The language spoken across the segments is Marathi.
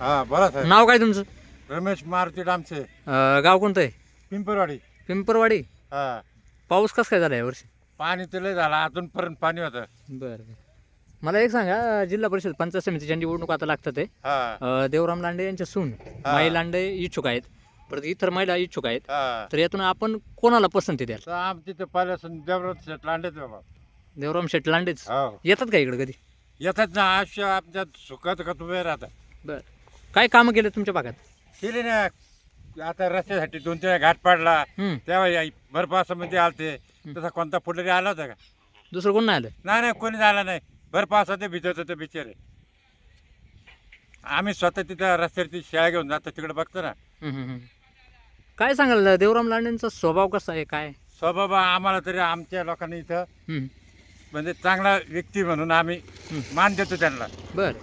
हा बोला साहेब. नाव काय तुमचं? रमेश मारुती डामचे अं, गाव कोणतं आहे? पिंपरवाडी. पिंपरवाडी? हा. पाऊस कसं काय झाला यावर्षी पाणी तर लय झालं अजूनपर्यंत पाणी होतं. बरं बरं. मला एक सांगा अं, जिल्हा परिषद पंचायत समितीच्या निवडणूक आता लागतात आहे हा. अं, देवराम लांडे यांच्या सून माई लांडे इच्छुक आहेत परत इतर महिला इच्छुक आहेत हा. तर यातून आपण कोणाला पसंती द्याल? तर आमची तर पहिल्यापासून देवरात शेट लांडेच बाबा. देवराम शेट लांडेच? हो. येतात का इकडे कधी? येतात ना आयुष्य आमच्या सुखात का तुम्ही राहता? बरं. काय कामं केले तुमच्या भागात? केले ना. आता रस्त्यासाठी दोन तीन घाट पाडला. हं, तेव्हा या भरपावसामध्ये आलते. तसा कोणता पुढारी आला होता का? दुसरं कोण नाही आलं? नाही नाही कोणी झाला नाही. भरपावसा ते भिजत होते बिचारे. आम्ही स्वतः तिथं रस्त्यावरती शाळा घेऊन जातो तिकडे बघतो ना. काय सांगाल देवराम लांडेंचा स्वभाव कसा आहे काय? स्वभाव आम्हाला तरी आमच्या लोकांनी इथं हं, म्हणजे चांगला व्यक्ती म्हणून आम्ही हं. मान देतो त्यांना. बरं.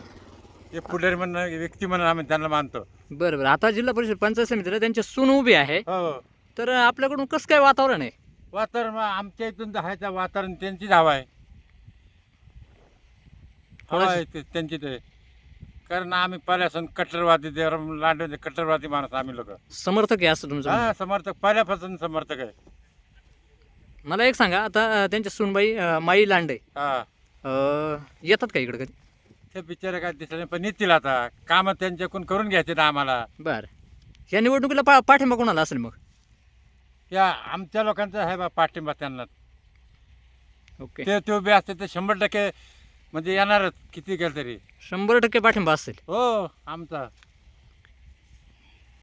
एक पुढारी म्हणून व्यक्ती म्हणून आम्ही त्यांना मानतो. बरं बरं. आता जिल्हा परिषद पंचायत समितीला त्यांच्या सून उभी आहे. हो. तर आपल्याकडून कसं काय वातावरण आहे? वातावरण मग आमच्या इथून तर आहे त्या वातावरण त्यांचीच हवा आहे. हवा आहे ते- त्यांची ते. कारण आम्ही पहिल्यापासून कट्टरवादी देवराम लांडे कट्टरवादी माणूस आम्ही लोक. समर्थक आहे असं तुमचं म्हणणं. हा समर्थक. पहिल्यापासून समर्थक आहे. मला एक सांगा आता अं, त्यांच्या सूनबाई अं, माई लांडे हा. अं, येतात का इकडे कधी? ते बिचारे काय नाही पण येतील आता. कामं त्यांच्याकडून करून घ्यायचे ना आम्हाला. बरं. या निवडणुकीला पा पाठिंबा कोणाला असेल मग? या आमच्या लोकांचा आहे बा पाठिंबा त्यांना. ओके. ते ते उभे असते ते शंभर टक्के म्हणजे येणारच किती केलं तरी. शंभर टक्के पाठिंबा असेल. हो आमचा.